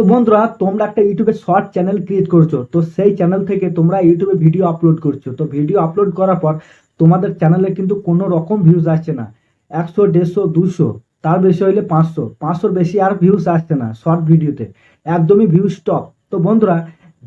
তো বন্ধুরা, তোমরা একটা ইউটিউবে শর্ট চ্যানেল ক্রিয়েট করছ, তো সেই চ্যানেল থেকে তোমরা ইউটিউবে ভিডিও আপলোড করছ। তো ভিডিও আপলোড করার পর তোমাদের চ্যানেলে কিন্তু কোনো রকম ভিউজ আসছে না। একশো, দেড়শো দুশো তার বেশি হইলে পাঁচশো, পাঁচশোর বেশি আর ভিউজ আসছে না শর্ট ভিডিওতে একদমই ভিউজ স্টপ তো বন্ধুরা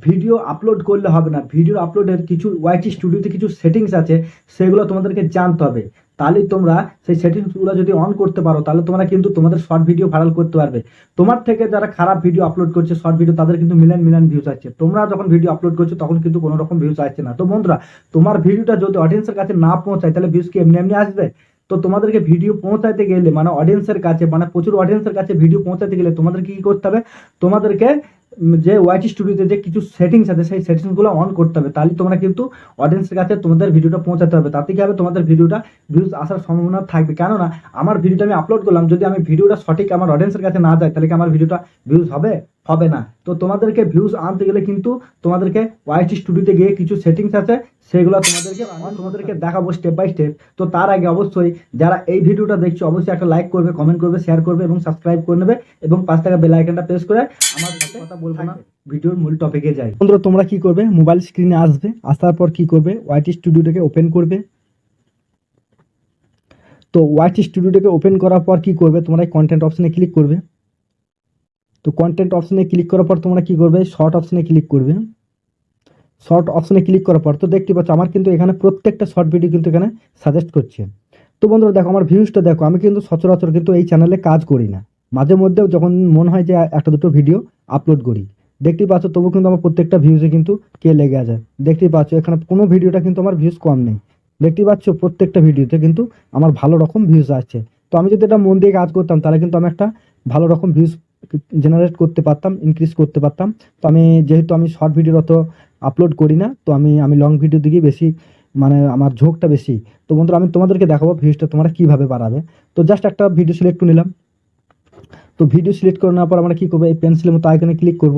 ভিডিও আপলোড করলে হবে না। ভিডিও আপলোডের কিছু ওয়াইটি স্টুডিওতে কিছু সেটিংস আছে, সেগুলো তোমাদেরকে জানতে হবে। তাহলেই তোমরা সেই সেটিংসগুলো যদি অন করতে পারো, তাহলে তোমরা কিন্তু তোমাদের শর্ট ভিডিও ভাইরাল করতে পারবে। তোমার থেকে যারা খারাপ ভিডিও আপলোড করছে শর্ট ভিডিও তাদের কিন্তু মিলিয়ন মিলিয়ন ভিউজ আসছে। তোমরা যখন ভিডিও আপলোড করছ, তখন কিন্তু কোনো রকম ভিউজ আসছে না। তো বন্ধুরা, তোমার ভিডিওটা যদি অডিয়েন্সের কাছে না পৌঁছায়, তাহলে ভিউজ কি এমনি এমনি আসবে? তো তোমাদেরকে ভিডিও পৌঁছাতে গেলে মানে অডিয়েন্সের কাছে মানে প্রচুর অডিয়েন্সের কাছে ভিডিও পৌঁছাতে গেলে তোমাদেরকে কি করতে হবে? তোমাদেরকে যে ওয়াইটি স্টুডিওতে যে কিছু সেটিংস আছে, সেই সেটিংসগুলো অন করতে হবে। তাহলে তোমরা কিন্তু অডিয়েন্সের কাছে তোমাদের ভিডিওটা পৌঁছাতে হবে। তাতে কি হবে? তোমাদের ভিডিওটা ভিউজ আসার সম্ভাবনা থাকবে। কেননা, আমার ভিডিওটা আমি আপলোড করলাম। যদি আমি ভিডিওটা সঠিক আমার অডিয়েন্সের কাছে না যায়, তাহলে কি আমার ভিডিওটা ভিউজ হবে? হবে না। তো তোমাদেরকে ভিউজ আনতে গেলে কিন্তু তোমাদেরকে ওয়াইটি স্টুডিওতে গিয়ে কিছু সেটিংস আছে, সেগুলো তোমাদেরকে তোমাদেরকে দেখাবো স্টেপ বাই স্টেপ তো তার আগে অবশ্যই যারা এই ভিডিওটা দেখছ, অবশ্যই একটা লাইক করবে কমেন্ট করবে শেয়ার করবে এবং সাবস্ক্রাইব করে নেবে এবং পাঁচ টাকা বেল আইকনটা প্রেস করে আমার সাথে কথা বলব না, ভিডিওর মূল টপিকে যাই। বন্ধুরা, তোমরা কি করবে? মোবাইল স্ক্রিনে আসবে, আসার পর কি করবে? ওয়াইটি স্টুডিওটাকে ওপেন করবে। তো ওয়াইটি স্টুডিওটাকে ওপেন করার পর কি করবে? তোমরা কন্টেন্ট অপশনে ক্লিক করবে। তো কন্টেন্ট অপশনে ক্লিক করার পর তোমরা কি করবে? শর্ট অপশনে ক্লিক করবে। শর্ট অপশনে ক্লিক করার পর, তো দেখতে পাচ্ছ আমার কিন্তু এখানে প্রত্যেকটা শর্ট ভিডিও কিন্তু এখানে সাজেস্ট করছে। তো বন্ধুরা দেখো, আমার ভিউজটা দেখো, আমি কিন্তু সচরাচর কিন্তু এই চ্যানেলে কাজ করি না। মাঝে মধ্যে যখন মনে হয় যে একটা দুটো ভিডিও আপলোড করি, দেখতেই পাচ্ছ তবু কিন্তু আমার প্রত্যেকটা ভিউজে কিন্তু কে লেগে আছে। দেখতেই পাচ্ছ এখানে কোনো ভিডিওটা কিন্তু আমার ভিউজ কম নেই। দেখতেই পাচ্ছ প্রত্যেকটা ভিডিওতে কিন্তু আমার ভালো রকম ভিউজ আসছে। তো আমি যদি এটা মন দিয়ে কাজ করতাম, তাহলে কিন্তু আমি একটা ভালো রকম ভিউজ জেনারেট করতে পারতাম ইনক্রিজ করতে পারতাম। তো আমি যেহেতু আমি শর্ট ভিডিওর অত আপলোড করি না, তো আমি আমি লং ভিডিও দিকে বেশি মানে আমার ঝোঁকটা বেশি। তো বন্ধুরা, আমি তোমাদেরকে দেখাবো ভিউজটা তোমরা কীভাবে বাড়াবে। তো জাস্ট একটা ভিডিও সিলেক্ট করে নিলাম। তো ভিডিও সিলেক্ট করে নেওয়ার পর আমরা কী করব? এই পেন্সিলের মতো আইকনে ক্লিক করব।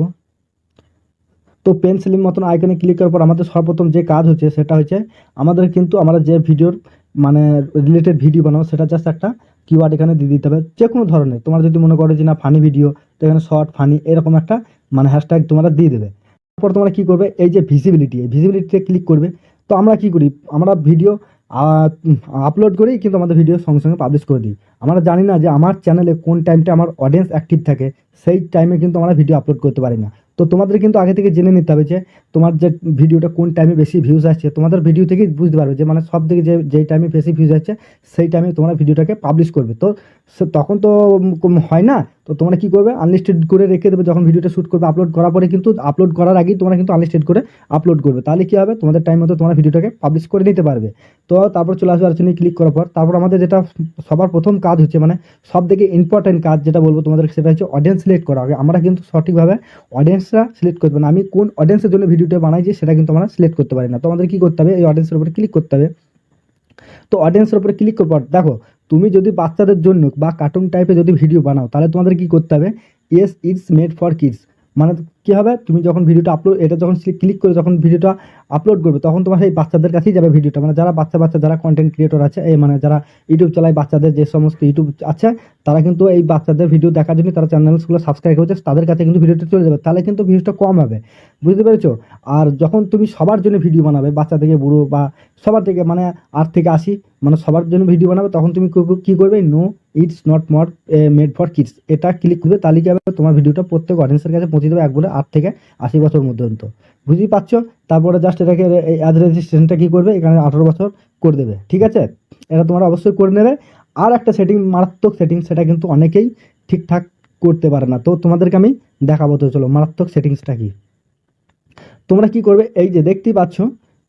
তো পেন্সিলের মতন আইকনে ক্লিক করার পর আমাদের সর্বপ্রথম যে কাজ হচ্ছে, সেটা হচ্ছে আমাদের কিন্তু আমরা যে ভিডিওর মানে রিলেটেড ভিডিও বানাবো, সেটা জাস্ট একটা কিওয়ার্ড এখানে দিয়ে দিতে হবে। যে কোনো ধরনের। তোমরা যদি মনে করো যে না ফানি ভিডিও তো এখানে শর্ট ফানি এরকম একটা মানে হ্যাশট্যাগ তোমরা দিয়ে দেবে। তারপর তোমরা কি করবে? এই যে ভিজিবিলিটি এই ভিজিবিলিটিতে ক্লিক করবে। তো আমরা কি করি? আমরা ভিডিও আপলোড করি, কিন্তু আমাদের ভিডিও সঙ্গে সঙ্গে পাবলিশ করে দিই। আমরা জানি না যে আমার চ্যানেলে কোন টাইমটা আমার অডিয়েন্স অ্যাক্টিভ থাকে। সেই টাইমে কিন্তু আমরা ভিডিও আপলোড করতে পারি না। তো তোমাদের কিন্তু আগে থেকে জেনে নিতে হবে যে তোমার যে ভিডিওটা কোন টাইমে বেশি ভিউজ আসছে, তোমাদের ভিডিও থেকেই বুঝতে পারবে যে মানে সব থেকে যে, যেই টাইমে বেশি ভিউজ আসছে, সেই টাইমে তোমরা ভিডিওটাকে পাবলিশ করবে। তো তখন তো হয় না, তো তোমরা কি করবে? আনলিস্টেড করে রেখে দেবে যখন ভিডিওটা শ্যুট করবে আপলোড করার পরে কিন্তু আপলোড করার আগেই তোমরা কিন্তু আনলিস্টেড করে আপলোড করবে। তাহলে কি হবে? তোমাদের টাইম মতো তোমরা ভিডিওটাকে পাবলিশ করে নিতে পারবে। তো তারপর চলে আসবে আলোচনায় ক্লিক করার পর। তারপর আমাদের যেটা সবার প্রথম কাজ হচ্ছে মানে সব থেকে ইম্পর্টেন্ট কাজ যেটা বলব তোমাদের, সেটা হচ্ছে অডিয়েন্স সিলেক্ট করা। আমরা কিন্তু সঠিকভাবে অডিয়েন্সরা সিলেক্ট করতে না। আমি কোন অডিয়েন্সের জন্য ভিডিওটা বানাইছি সেটা কিন্তু আমরা সিলেক্ট করতে পারি না। তো আমাদের কী করতে হবে? এই অডিয়েন্সের উপরে ক্লিক করতে হবে। তো অডিয়েন্সের উপরে ক্লিক করার দেখো, তুমি যদি বাচ্চাদের জন্য বা কার্টুন টাইপের যদি ভিডিও বানাও, তাহলে তোমাদের কি করতে হবে? Yes it's made for kids মানে কি হবে? তুমি যখন ভিডিওটা আপলোড এটা যখন ক্লিক করে যখন ভিডিওটা আপলোড করবে, তখন তোমার সেই বাচ্চাদের কাছেই যাবে ভিডিওটা মানে যারা বাচ্চা বাচ্চা, যারা কন্টেন্ট ক্রিয়েটর আছে, এই মানে যারা ইউটিউব চালায়, বাচ্চাদের যে সমস্ত ইউটিউব আছে, তারা কিন্তু এই বাচ্চাদের ভিডিও দেখার জন্য তারা চ্যানেলসগুলো সাবস্ক্রাইব করেছে, তাদের কাছে কিন্তু ভিডিওটা চলে যাবে। তাহলে কিন্তু ভিউজটা কম হবে। বুঝতে পেরেছ? আর যখন তুমি সবার জন্য ভিডিও বানাবে, বাচ্চা থেকে বুড়ো বা সবার থেকে মানে আট থেকে আশি মানে সবার জন্য ভিডিও বানাবে, তখন তুমি কি- কি করবে? নো ইটস নট মট মেড ফর কিডস এটা ক্লিক করবে, তাহলে কি হবে? তোমার ভিডিওটা প্রত্যেক অডিয়েন্সের কাছে পৌঁছে দেবে এক বলে আট থেকে আশি বছর পর্যন্ত বুঝতেই পারছ? তারপরে জাস্ট এটাকে অ্যাজ রেজিস্ট্রেশনটা কী করবে? এখানে আঠারো বছর করে দেবে। ঠিক আছে? এটা তোমরা অবশ্যই করে নেবে। আর একটা সেটিং মারাত্মক সেটিং সেটা কিন্তু অনেকেই ঠিকঠাক করতে পারে না। তো তোমাদেরকে আমি দেখাবো। তো চলো, মারাত্মক সেটিংসটা কি? তোমরা কি করবে? এই যে দেখতেই পাচ্ছ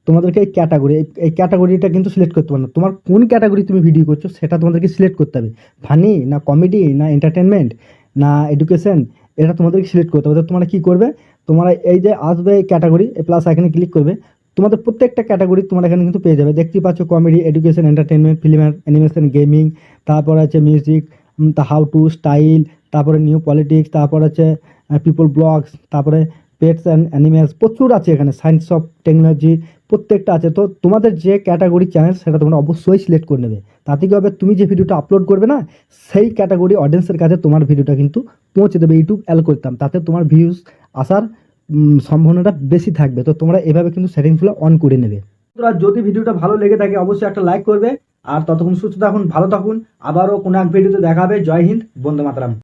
তোমাদেরকে এই ক্যাটাগরি এই ক্যাটাগরিটা কিন্তু সিলেক্ট করতে পারো না। তোমার কোন ক্যাটাগরি তুমি ভিডিও করছ, সেটা তোমাদেরকে সিলেক্ট করতে হবে। ফানি না কমেডি না এন্টারটেনমেন্ট না এডুকেশন এটা তোমাদেরকে সিলেক্ট করতে হবে। তোমরা কী করবে? তোমরা এই যে আসবে ক্যাটাগরি প্লাস এখানে ক্লিক করবে। তোমাদের প্রত্যেকটা ক্যাটাগরি তোমরা এখানে কিন্তু পেয়ে যাবে। দেখতেই পাচ্ছ comedy education entertainment film animation gaming তারপর আছে মিউজিক হাউ টু স্টাইল তারপরে নিউ পলিটিক্স তারপর আছে পিপল ব্লগস তারপরে পেটস অ্যান্ড অ্যানিমেলস প্রচুর আছে এখানে, সায়েন্স অফ টেকনোলজি প্রত্যেকটা আছে। তো তোমাদের যে ক্যাটাগরি চ্যানেল সেটা তোমরা অবশ্যই সিলেক্ট করে নেবে। তাতে কি হবে, তুমি যে ভিডিওটা আপলোড করবে না, সেই ক্যাটাগরি অডিয়েন্সের কাছে তোমার ভিডিওটা কিন্তু পৌঁছে দেবে ইউটিউব অ্যাল করতাম তাতে তোমার ভিউজ আসার সম্ভাবনাটা বেশি থাকবে। তো তোমরা এভাবে কিন্তু সেটিংসগুলো অন করে নেবে। তোমরা যদি ভিডিওটা ভালো লেগে থাকে, অবশ্যই একটা লাইক করবে। আর ততক্ষণ সুস্থ থাকুন, ভালো থাকুন। আবারও কোনো এক ভিডিওতে দেখাবে। জয় হিন্দ, বন্দে মাতরম।